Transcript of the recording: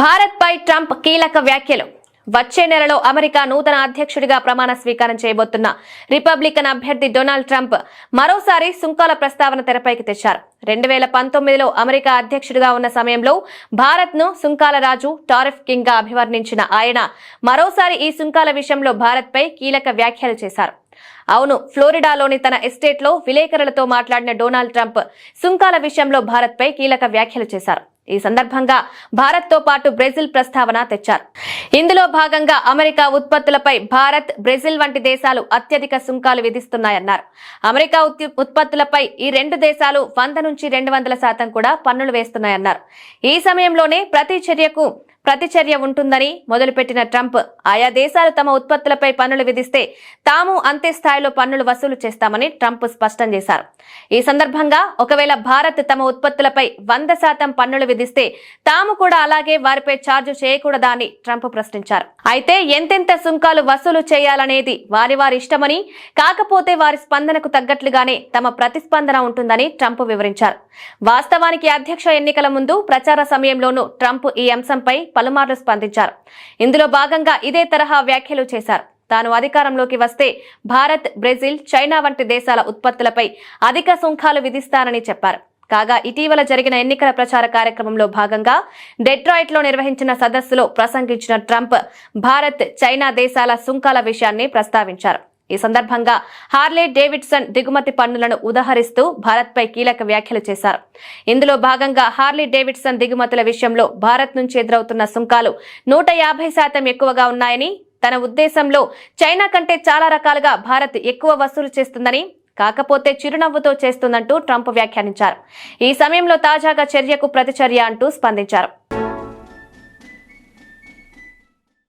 భారత్ పై Trump కీలక వ్యాఖ్యలు. వచ్చే నెలలో అమెరికా నూతన అధ్యక్షుడిగా ప్రమాణ స్వీకారం చేయబోతున్న రిపబ్లికన్ అభ్యర్థి డొనాల్డ్ ట్రంప్ మరోసారి సుంకాల ప్రస్తావన తెరపైకి తెచ్చారు. రెండు వేల పంతొమ్మిదిలో అమెరికా అధ్యక్షుడిగా ఉన్న సమయంలో భారత్ను సుంకాల రాజు టారిఫ్ కింగ్గా అభివర్ణించిన ఆయన మరోసారి ఈ సుంకాల విషయంలో భారత్పై కీలక వ్యాఖ్యలు చేశారు. అవును ఫ్లోరిడాలోని తన ఎస్టేట్లో విలేకరులతో మాట్లాడిన డొనాల్డ్ ట్రంప్ సుంకాల విషయంలో భారత్పై కీలక వ్యాఖ్యలు చేశారు. ఈ సందర్భంగా భారత్తో పాటు బ్రెజిల్ ప్రస్తావన తెచ్చారు. ఇందులో భాగంగా అమెరికా ఉత్పత్తులపై భారత్ బ్రెజిల్ వంటి దేశాలు అత్యధిక సుంకాలు విధిస్తున్నాయన్నారు. అమెరికా ఉత్పత్తులపై ఈ రెండు దేశాలు వంద నుంచి రెండు వందల శాతం కూడా పన్నులు వేస్తున్నాయన్నారు. ఈ సమయంలోనే ప్రతి చర్యకు ప్రతిచర్య ఉంటుందని మొదలుపెట్టిన ట్రంప్ ఆయా దేశాలు తమ ఉత్పత్తులపై పన్నులు విధిస్తే తాము అంతే స్థాయిలో పన్నులు వసూలు చేస్తామని ట్రంప్ స్పష్టం చేశారు. ఈ సందర్భంగా ఒకవేళ భారత్ తమ ఉత్పత్తులపై వంద శాతం పన్నులు విధిస్తే తాము కూడా అలాగే వారిపై ఛార్జ్ చేయకూడదా అని ట్రంప్ ప్రశ్నించారు. అయితే ఎంతెంత సుంకాలు వసూలు చేయాలనేది వారి వారి ఇష్టమని కాకపోతే వారి స్పందనకు తగ్గట్లుగానే తమ ప్రతిస్పందన ఉంటుందని ట్రంప్ వివరించారు. వాస్తవానికి అధ్యక్ష ఎన్నికల ముందు ప్రచార సమయంలోనూ ట్రంప్ ఈ అంశంపై పలుమార్లు స్పందించారు. ఇందులో భాగంగా ఇదే తరహా వ్యాఖ్యలు చేశారు. తాను అధికారంలోకి వస్తే భారత్ బ్రెజిల్ చైనా వంటి దేశాల ఉత్పత్తులపై అధిక సుంకాలు విధిస్తానని చెప్పారు. కాగా ఇటీవల జరిగిన ఎన్నికల ప్రచార కార్యక్రమంలో భాగంగా డెట్రాయిట్లో నిర్వహించిన సదస్సులో ప్రసంగించిన ట్రంప్ భారత్ చైనా దేశాల సుంకాల విషయాన్ని ప్రస్తావించారు. ఈ సందర్భంగా హార్లే డేవిడ్సన్ దిగుమతి పన్నులను ఉదహరిస్తూ భారత్పై కీలక వ్యాఖ్యలు చేశారు. ఇందులో భాగంగా హార్లీ డేవిడ్సన్ దిగుమతుల విషయంలో భారత్ నుంచి ఎదురవుతున్న సుంకాలు నూట యాభై శాతం ఎక్కువగా ఉన్నాయని తన ఉద్దేశంలో చైనా కంటే చాలా రకాలుగా భారత్ ఎక్కువ వసూలు చేస్తుందని కాకపోతే చిరునవ్వుతో చేస్తుందంటూ ట్రంప్ వ్యాఖ్యానించారు. ఈ సమయంలో తాజాగా చర్యకు ప్రతిచర్య అంటూ స్పందించారు.